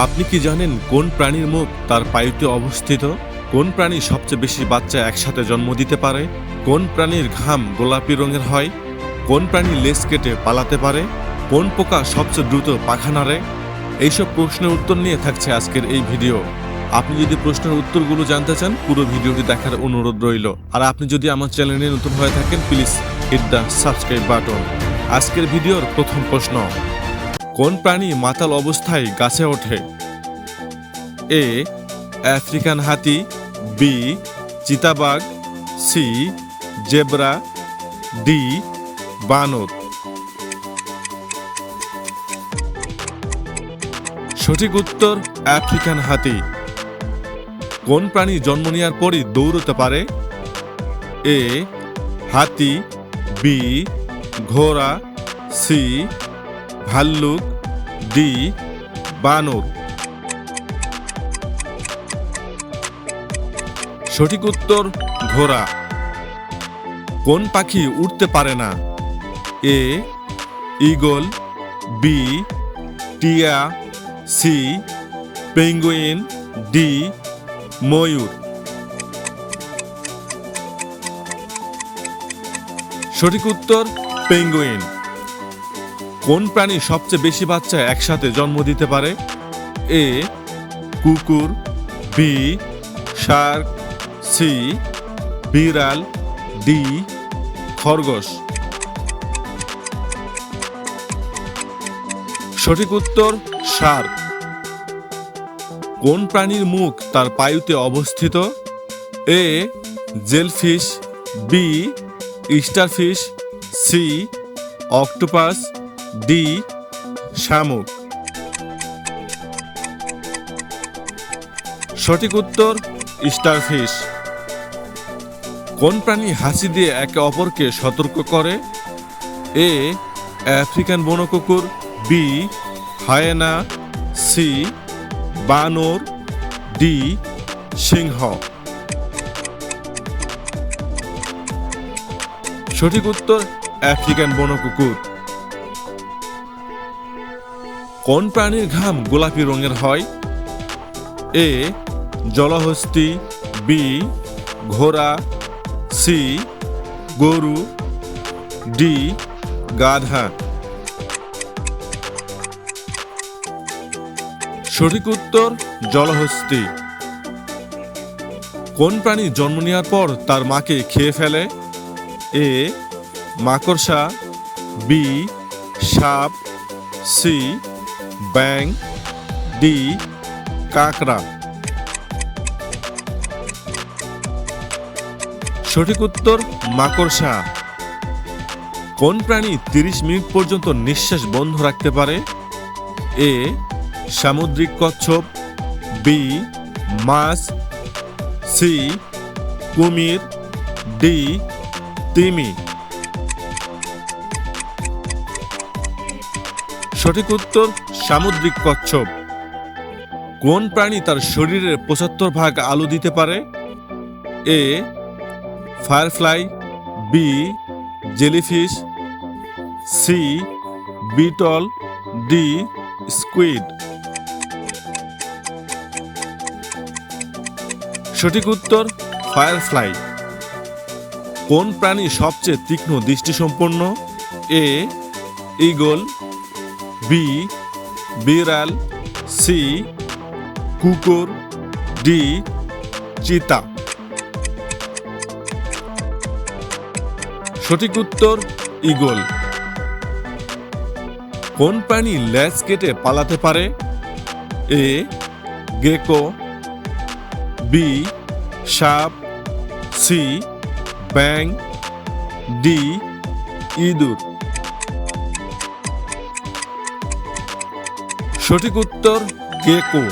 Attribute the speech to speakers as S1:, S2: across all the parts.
S1: আপনি কি জানেন কোন প্রাণীর মুখ তার পায়ুতে অবস্থিত? কোন প্রাণী সবচেয়ে বেশি বাচ্চা একসাথে জন্ম দিতে পারে? কোন প্রাণীর ঘাম গোলাপি রঙের হয়? কোন প্রাণী লেজ কেটে পালাতে পারে? কোন পোকা সবচেয়ে দ্রুত পাখা নাড়ে? এইসব প্রশ্নের উত্তর নিয়ে থাকছে আজকের এই ভিডিও। আপনি যদি প্রশ্নের উত্তরগুলো জানতে চান, পুরো ভিডিওটি দেখার অনুরোধ রইল। আর আপনি যদি আমার চ্যানেলে নতুন হয়ে থাকেন, please hit the subscribe button আজকের ভিডিওর প্রথম প্রশ্ন কোন প্রাণী মাতাল অবস্থায় গাছে ওঠে? এ, আফ্রিকান হাতি, বি, চিতাবাঘ, সি, জেব্রা, ডি, বানর। সঠিক উত্তর, আফ্রিকান হাতি। কোন প্রাণী জন্ম নেওয়ার পরই দৌড়তে পারে? এ, হাতি, বি, ঘোড়া, সি ভাল্লুক ডি বানর। সঠিক উত্তর, ঘোড়া। কোন পাখি উঠতে পারে না? এ ইগল বি, টিয়া, সি, পেঙ্গুইন, ডি, ময়ূর। সঠিক উত্তর, পেঙ্গুইন। কোন প্রাণী সবচেয়ে বেশি বাচ্চা একসাথে জন্ম দিতে পারে? এ, কুকুর, বি, শার্ক, সি, বিড়াল, ডি, খরগোশ। সঠিক উত্তর, শার্ক। কোন প্রাণীর মুখ তার পায়ুতে অবস্থিত? A, jellyfish, B, starfish, C, octopus D, শামুক। সঠিক উত্তর, স্টারফিশ। কোন প্রাণী হাসি দিয়ে একে অপরকে সতর্ক করে? এ, আফ্রিকান বনকুকুর, বি, হায়েনা, সি, বানর, ডি, সিংহ। সঠিক উত্তর, আফ্রিকান বনকুকুর। কোন প্রাণীর ঘাম গোলাপি রঙের হয়? এ, জলহস্তি, বি, ঘোড়া, সি, গরু, ডি, গাধা। সঠিক উত্তর, জলহস্তি। কোন প্রাণী জন্ম নেওয়ার পর তার মাকে খেয়ে ফেলে? এ, মাকড়সা, বি, সাপ, সি ব্যাং, ডি কাকড়া সঠিক উত্তর, মাকড়সা। কোন প্রাণী তিরিশ মিনিট পর্যন্ত নিঃশ্বাস বন্ধ রাখতে পারে? এ, সামুদ্রিক কচ্ছপ। বি, মাছ। সি, কুমির। ডি, তিমি। সঠিক উত্তর, সামুদ্রিক কচ্ছপ। কোন প্রাণী তার শরীরের পঁচাত্তর ভাগ আলো দিতে পারে? A, firefly, B, jellyfish, C, beetle, D, squid. সঠিক উত্তর, ফায়ারফ্লাই। কোন প্রাণী সবচেয়ে তীক্ষ্ণ দৃষ্টিসম্পন্ন? এ ইগল বি বিড়াল সি কুকুর ডি চিতা। সঠিক উত্তর ইগল কোন প্রাণী ল্যাজ কেটে পালাতে পারে? A gecko. বি সাপ। সি ব্যাং ডি ইঁদুর। সঠিক উত্তর গেকো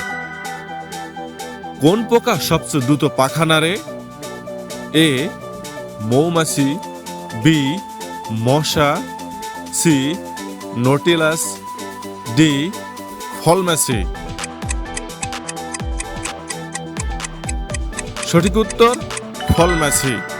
S1: কোন পোকা সবচেয়ে দ্রুত পাখা নাড়ে? এ, মৌমাছি, বি, মশা, সি, নোটিলাস, ডি, ফলমাছি। সঠিক উত্তর, ফলমাছি।